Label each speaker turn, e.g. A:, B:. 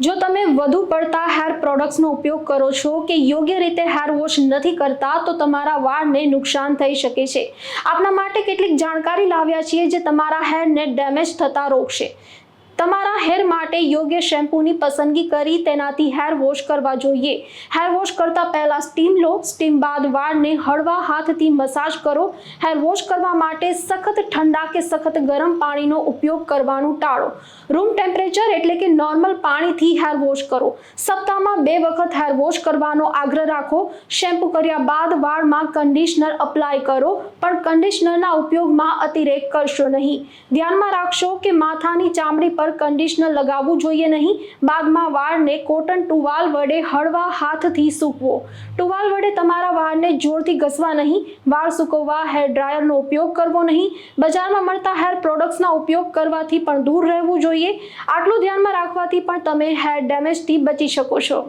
A: જો તમે વધુ પડતા હેર પ્રોડક્ટ્સનો ઉપયોગ કરો છો કે યોગ્ય રીતે હેર વોશ નથી કરતા, તો તમારા વાળને નુકસાન થઈ શકે છે. આપના માટે કેટલીક જાણકારી લાવ્યા છીએ જે તમારા હેરને ડેમેજ થતા રોકશે. તમારા હેર માટે યોગ્ય શેમ્પૂની પસંદગી કરી તેનાથી હેર વોશ કરવા જોઈએ. હેર વોશ કરતા પહેલા સ્ટીમ લો. સ્ટીમ બાદ વાળને હળવા હાથથી મસાજ કરો. હેર વોશ કરવા માટે સખત ઠંડા કે સખત ગરમ પાણીનો ઉપયોગ કરવાનું ટાળો. રૂમ ટેમ્પરેચર એટલે કે નોર્મલ પાણીથી હેર વોશ કરો. સપ્તાહમાં બે વખત હેર વોશ કરવાનો આગ્રહ રાખો. શેમ્પૂ કર્યા બાદ વાળમાં કન્ડિશનર અપ્લાય કરો, પણ કન્ડિશનરના ઉપયોગમાં અતિરેક કરશો નહીં. ધ્યાનમાં રાખશો કે માથાની ચામડી પર કન્ડિશનર લગાવવું જોઈએ નહીં. બાદમાં વાળને કોટન ટુવાલ વડે હળવા હાથથી સૂકવો. ટુવાલ વડે તમારા વાળને જોરથી ઘસવા નહીં. વાળ સૂકવવા હેર ડ્રાયરનો ઉપયોગ કરવો નહીં. બજારમાં મળતા હેર પ્રોડક્ટ્સના ઉપયોગ કરવાથી પણ દૂર રહેવું જોઈએ. આટલું ધ્યાનમાં રાખવાથી પણ તમે હેર ડેમેજથી બચી શકો છો.